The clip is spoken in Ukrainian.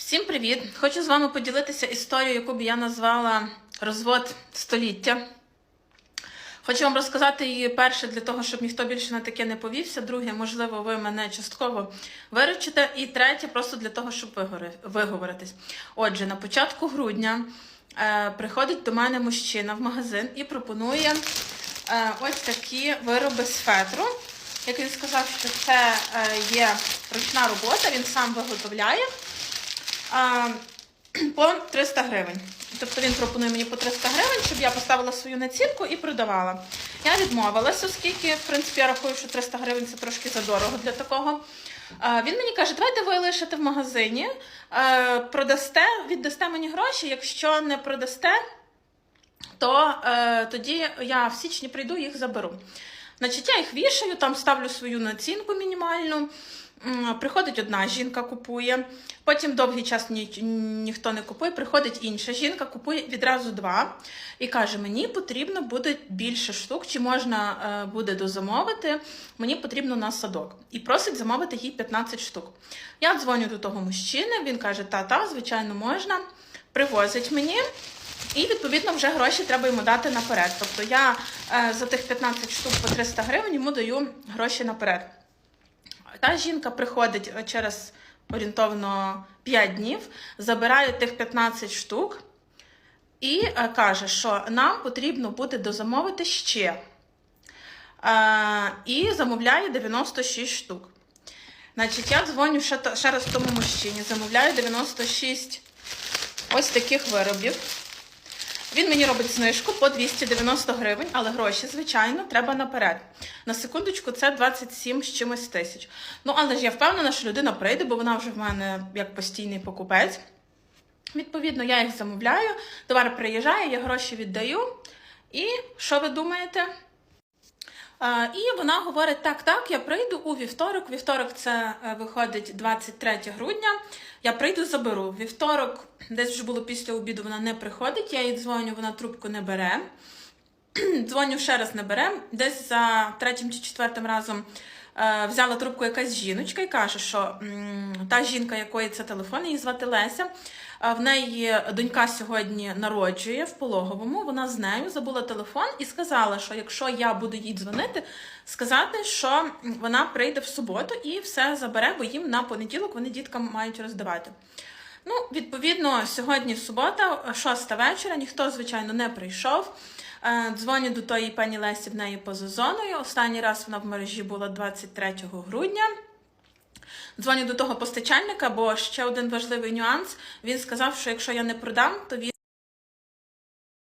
Всім привіт! Хочу з вами поділитися історією, яку б я назвала розвод століття. Хочу вам розказати її перше для того, щоб ніхто більше на таке не повівся. Друге, можливо, ви мене частково виручите. І третє, просто для того, щоб виговоритись. Отже, на початку грудня е, приходить до мене мужчина в магазин і пропонує е, ось такі вироби з фетру. Як він сказав, що це е, є ручна робота, він сам виготовляє по 300 гривень. Тобто він пропонує мені по 300 гривень, щоб я поставила свою націнку і продавала. Я відмовилася, оскільки, в принципі, я рахую, що 300 гривень це трошки задорого для такого. Він мені каже, давайте ви лишите в магазині, продасте, віддасте мені гроші. Якщо не продасте, то е, тоді я в січні прийду і їх заберу. Значить, я їх вішаю, там ставлю свою націнку мінімальну. Приходить одна жінка, купує. Потім довгий час ні, ніхто не купує. Приходить інша жінка, купує відразу два і каже: Мені потрібно буде більше штук, чи можна е, буде дозамовити. Мені потрібно на садок. І просить замовити їй 15 штук. Я дзвоню до того мужчини. Він каже: Та-та, звичайно, можна. Привозить мені. І відповідно вже гроші треба йому дати наперед. Тобто я е, за тих 15 штук по 300 гривень йому даю гроші наперед. Та жінка приходить е, через орієнтовно 5 днів, забирає тих 15 штук і е, каже, що нам потрібно буде дозамовити ще. Е, і замовляє 96 штук. Значить, я дзвоню ще, раз тому мужчині, замовляю 96 ось таких виробів. Він мені робить знижку по 290 гривень, але гроші, звичайно, треба наперед. На секундочку, це 27 з чимось тисяч. Ну, але ж я впевнена, що людина прийде, бо вона вже в мене як постійний покупець. Відповідно, я їх замовляю, товар приїжджає, я гроші віддаю. І що ви думаєте? І вона говорить: так, так, я прийду у вівторок. Вівторок це е, виходить 23 грудня. Я прийду, заберу. Вівторок, десь вже було після обіду, вона не приходить. Я їй дзвоню, вона трубку не бере. Дзвоню ще раз не бере. Десь за третім чи четвертим разом е, взяла трубку якась жіночка і каже, що м, та жінка, якої це телефон, її звати Леся. е, В неї донька сьогодні народжує в пологовому. Вона з нею забула телефон і сказала, що якщо я буду їй дзвонити, сказати, що вона прийде в суботу і все забере, бо їм на понеділок вони діткам мають роздавати. Ну, відповідно, сьогодні субота, 6 вечора, ніхто, звичайно, не прийшов. Е, Дзвоню до тої пані Лесі в неї поза зоною. Останній раз вона в мережі була 23 грудня. Дзвоню до того постачальника, бо ще один важливий нюанс. Він сказав, що якщо я не продам, то він